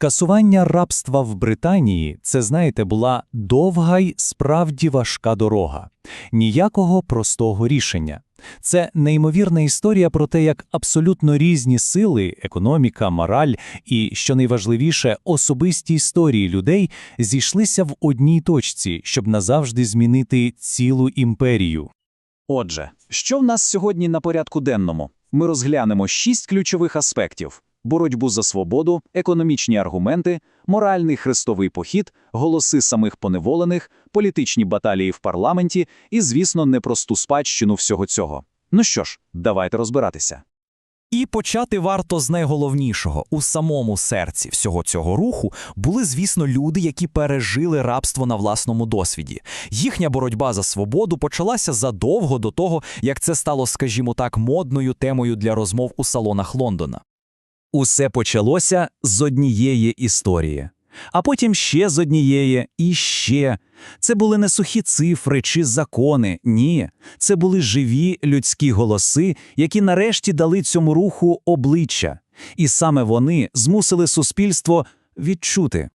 Скасування рабства в Британії це, знаєте, була довга й справді важка дорога, ніякого простого рішення. Це неймовірна історія про те, як абсолютно різні сили, економіка, мораль і, що найважливіше, особисті історії людей зійшлися в одній точці, щоб назавжди змінити цілу імперію. Отже, що в нас сьогодні на порядку денному? Ми розглянемо шість ключових аспектів: боротьбу за свободу, економічні аргументи, моральний хрестовий похід, голоси самих поневолених, політичні баталії в парламенті і, звісно, непросту спадщину всього цього. Ну що ж, давайте розбиратися. І почати варто з найголовнішого. У самому серці всього цього руху були, звісно, люди, які пережили рабство на власному досвіді. Їхня боротьба за свободу почалася задовго до того, як це стало, скажімо так, модною темою для розмов у салонах Лондона. Усе почалося з однієї історії, а потім ще з однієї і ще. Це були не сухі цифри чи закони, ні. Це були живі людські голоси, які нарешті дали цьому руху обличчя. І саме вони змусили суспільство відчути.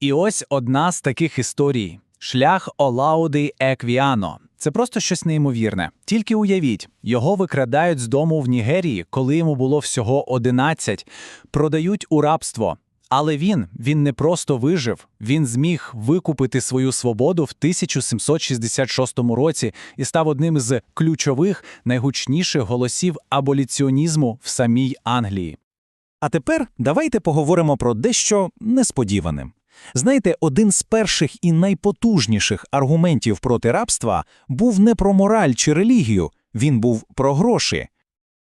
І ось одна з таких історій: шлях Олауди Еквіано. Це просто щось неймовірне. Тільки уявіть, його викрадають з дому в Нігерії, коли йому було всього 11, продають у рабство. Але він, він не просто вижив, він зміг викупити свою свободу в 1766 році і став одним із ключових, найгучніших голосів аболіціонізму в самій Англії. А тепер давайте поговоримо про дещо несподіване. Знаєте, один з перших і найпотужніших аргументів проти рабства був не про мораль чи релігію, він був про гроші.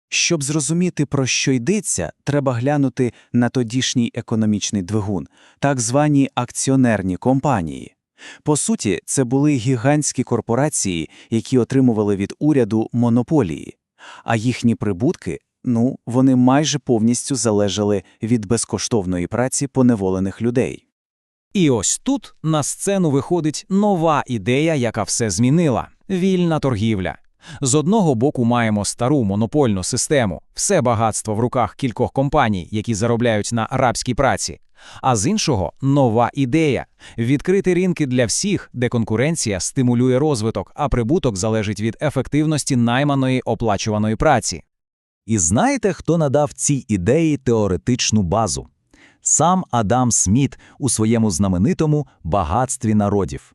Щоб зрозуміти, про що йдеться, треба глянути на тодішній економічний двигун, так звані акціонерні компанії. По суті, це були гігантські корпорації, які отримували від уряду монополії, а їхні прибутки, ну, вони майже повністю залежали від безкоштовної праці поневолених людей. І ось тут на сцену виходить нова ідея, яка все змінила вільна торгівля. З одного боку маємо стару монопольну систему, все багатство в руках кількох компаній, які заробляють на арабській праці. А з іншого нова ідея відкрити ринки для всіх, де конкуренція стимулює розвиток, а прибуток залежить від ефективності найманої оплачуваної праці. І знаєте, хто надав цій ідеї теоретичну базу? Сам Адам Сміт у своєму знаменитому багатстві народів.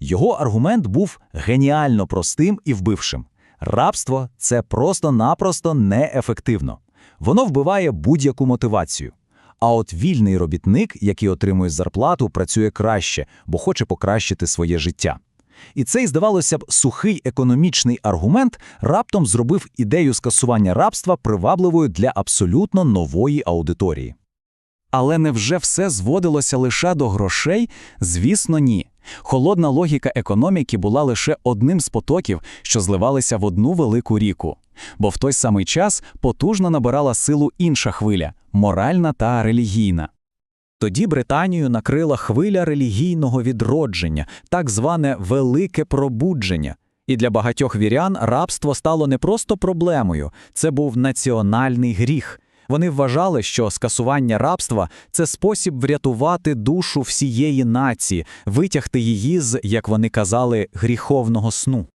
Його аргумент був геніально простим і вбившим. Рабство це просто-напросто неефективно. Воно вбиває будь-яку мотивацію. А от вільний робітник, який отримує зарплату, працює краще, бо хоче покращити своє життя. І цей, здавалося б, сухий економічний аргумент раптом зробив ідею скасування рабства привабливою для абсолютно нової аудиторії. Але невже все зводилося лише до грошей? Звісно, ні. Холодна логіка економіки була лише одним з потоків, що зливалися в одну велику ріку. Бо в той самий час потужно набирала силу інша хвиля моральна та релігійна. Тоді Британію накрила хвиля релігійного відродження, так зване велике пробудження. І для багатьох вірян рабство стало не просто проблемою, це був національний гріх. Вони вважали, що скасування рабства це спосіб врятувати душу всієї нації, витягти її з, як вони казали, гріховного сну.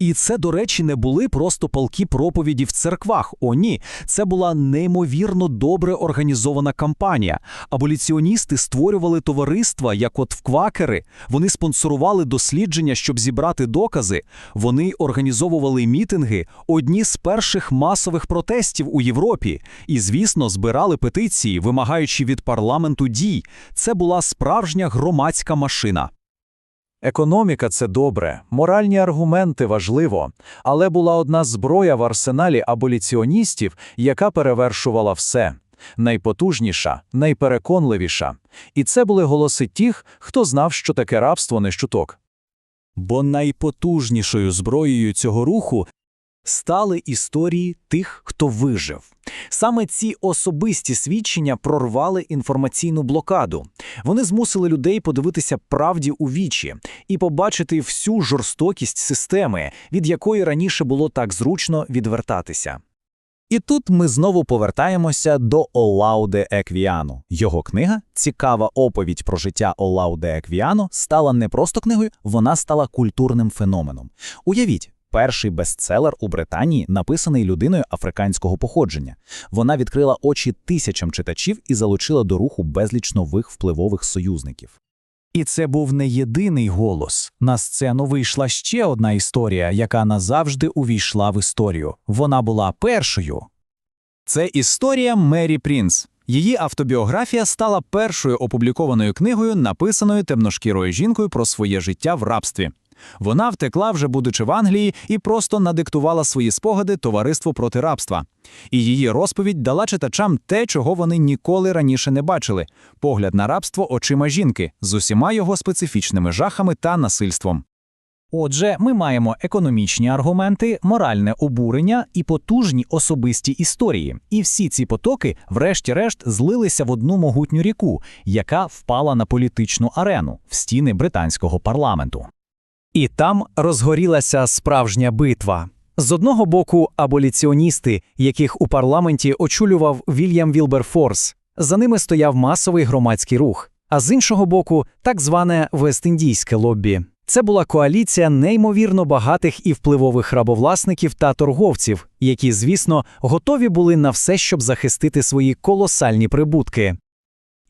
І це, до речі, не були просто палки проповіді в церквах. О, ні, це була неймовірно добре організована кампанія. Аболіціоністи створювали товариства, як от в квакери. Вони спонсорували дослідження, щоб зібрати докази. Вони організовували мітинги, одні з перших масових протестів у Європі. І, звісно, збирали петиції, вимагаючи від парламенту дій. Це була справжня громадська машина. Економіка це добре, моральні аргументи важливо, але була одна зброя в арсеналі аболіціоністів, яка перевершувала все. Найпотужніша, найпереконливіша. І це були голоси тих, хто знав, що таке рабство не щуток. Бо найпотужнішою зброєю цього руху стали історії тих, хто вижив. Саме ці особисті свідчення прорвали інформаційну блокаду. Вони змусили людей подивитися правді у вічі і побачити всю жорстокість системи, від якої раніше було так зручно відвертатися. І тут ми знову повертаємося до Олауде Еквіано. Його книга «Цікава оповідь про життя Олауде Еквіано» стала не просто книгою, вона стала культурним феноменом. Уявіть, перший бестселер у Британії написаний людиною африканського походження. Вона відкрила очі тисячам читачів і залучила до руху безліч нових впливових союзників. І це був не єдиний голос. На сцену вийшла ще одна історія, яка назавжди увійшла в історію. Вона була першою. Це історія Мері Прінс. Її автобіографія стала першою опублікованою книгою, написаною темношкірою жінкою про своє життя в рабстві. Вона втекла, вже будучи в Англії, і просто надиктувала свої спогади товариству проти рабства. І її розповідь дала читачам те, чого вони ніколи раніше не бачили: погляд на рабство очима жінки з усіма його специфічними жахами та насильством. Отже, ми маємо економічні аргументи, моральне обурення і потужні особисті історії. І всі ці потоки, врешті-решт, злилися в одну могутню ріку, яка впала на політичну арену в стіни британського парламенту. І там розгорілася справжня битва. З одного боку, аболіціоністи, яких у парламенті очолював Вільям Вілберфорс. За ними стояв масовий громадський рух, а з іншого боку, так зване Вест-Індійське лоббі. Це була коаліція неймовірно багатих і впливових рабовласників та торговців, які, звісно, готові були на все, щоб захистити свої колосальні прибутки.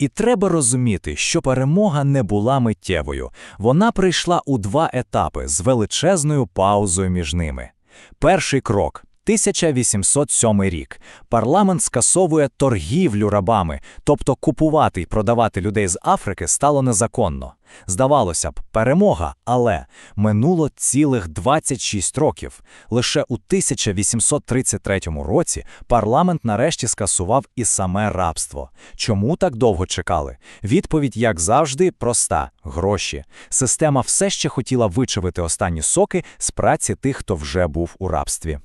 І треба розуміти, що перемога не була миттєвою. Вона прийшла у два етапи з величезною паузою між ними. Перший крок 1807 рік. Парламент скасовує торгівлю рабами, тобто купувати й продавати людей з Африки стало незаконно. Здавалося б, перемога, але минуло цілих 26 років. Лише у 1833 році парламент нарешті скасував і саме рабство. Чому так довго чекали? Відповідь, як завжди, проста: гроші. Система все ще хотіла вичавити останні соки з праці тих, хто вже був у рабстві.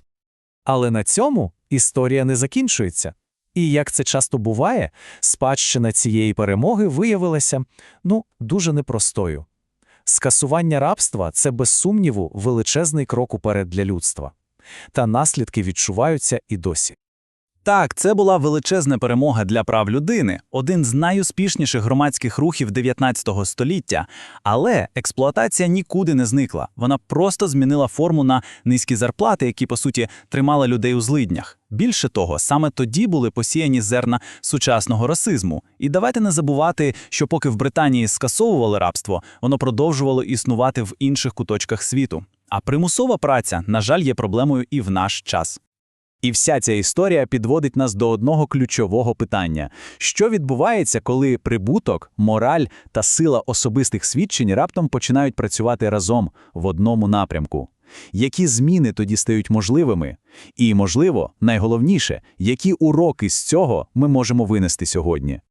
Але на цьому історія не закінчується. І як це часто буває, спадщина цієї перемоги виявилася ну, дуже непростою. Скасування рабства це без сумніву величезний крок уперед для людства. Та наслідки відчуваються і досі. Так, це була величезна перемога для прав людини, один з найуспішніших громадських рухів 19 століття. Але експлуатація нікуди не зникла. Вона просто змінила форму на низькі зарплати, які, по суті, тримали людей у злиднях. Більше того, саме тоді були посіяні зерна сучасного расизму. І давайте не забувати, що поки в Британії скасовували рабство, воно продовжувало існувати в інших куточках світу. А примусова праця, на жаль, є проблемою і в наш час. І вся ця історія підводить нас до одного ключового питання: що відбувається, коли прибуток, мораль та сила особистих свідчень раптом починають працювати разом в одному напрямку? Які зміни тоді стають можливими? І, можливо, найголовніше, які уроки з цього ми можемо винести сьогодні?